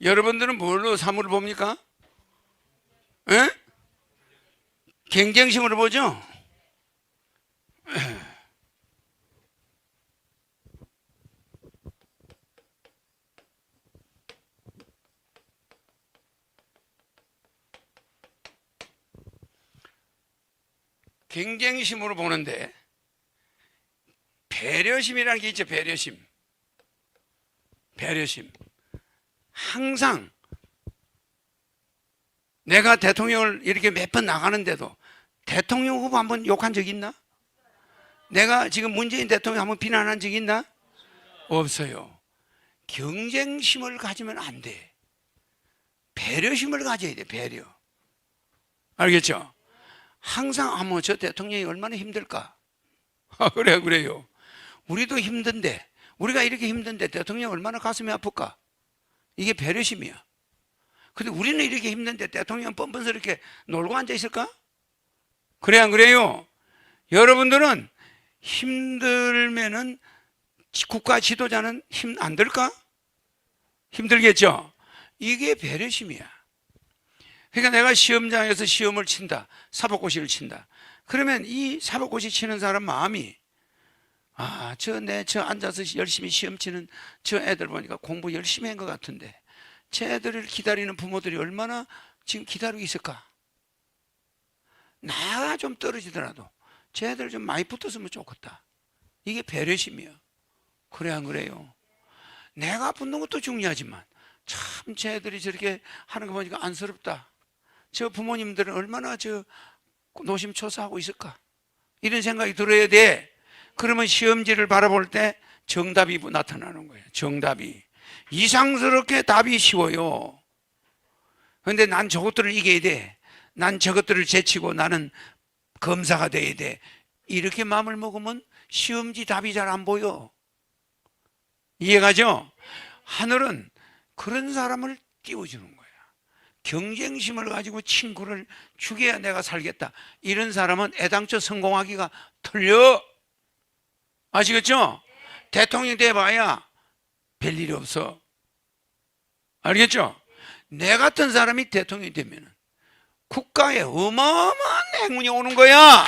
여러분들은 뭘로 사물을 봅니까? 에? 경쟁심으로 보죠? 경쟁심으로 보는데 배려심이라는 게 있죠 배려심 배려심 항상 내가 대통령을 이렇게 몇 번 나가는데도 대통령 후보 한 번 욕한 적 있나? 내가 지금 문재인 대통령 한 번 비난한 적 있나? 없어요. 경쟁심을 가지면 안 돼. 배려심을 가져야 돼, 배려. 알겠죠? 항상, 아, 뭐, 저 대통령이 얼마나 힘들까? 아, 그래, 그래요. 우리도 힘든데, 우리가 이렇게 힘든데 대통령 얼마나 가슴이 아플까? 이게 배려심이야. 근데 우리는 이렇게 힘든데 대통령 뻔뻔스럽게 놀고 앉아 있을까? 그래 안 그래요? 여러분들은 힘들면은 국가 지도자는 힘 안 들까? 힘들겠죠? 이게 배려심이야. 그러니까 내가 시험장에서 시험을 친다. 사법고시를 친다. 그러면 이 사법고시 치는 사람 마음이 아, 저 내 저 앉아서 열심히 시험 치는 저 애들 보니까 공부 열심히 한 것 같은데 제 애들을 기다리는 부모들이 얼마나 지금 기다리고 있을까? 나가 좀 떨어지더라도 제 애들 좀 많이 붙었으면 좋겠다. 이게 배려심이야. 그래 안 그래요? 내가 붙는 것도 중요하지만 참제 애들이 저렇게 하는 거 보니까 안쓰럽다. 저 부모님들은 얼마나 저 노심초사하고 있을까? 이런 생각이 들어야 돼. 그러면 시험지를 바라볼 때 정답이 나타나는 거예요. 정답이. 이상스럽게 답이 쉬워요. 근데 난 저것들을 이겨야 돼. 난 저것들을 제치고 나는 검사가 돼야 돼. 이렇게 마음을 먹으면 시험지 답이 잘 안 보여. 이해가죠? 하늘은 그런 사람을 띄워주는 거야. 경쟁심을 가지고 친구를 죽여야 내가 살겠다. 이런 사람은 애당초 성공하기가 틀려. 아시겠죠? 대통령 돼 봐야 별 일이 없어. 알겠죠? 내 같은 사람이 대통령이 되면 국가에 어마어마한 행운이 오는 거야.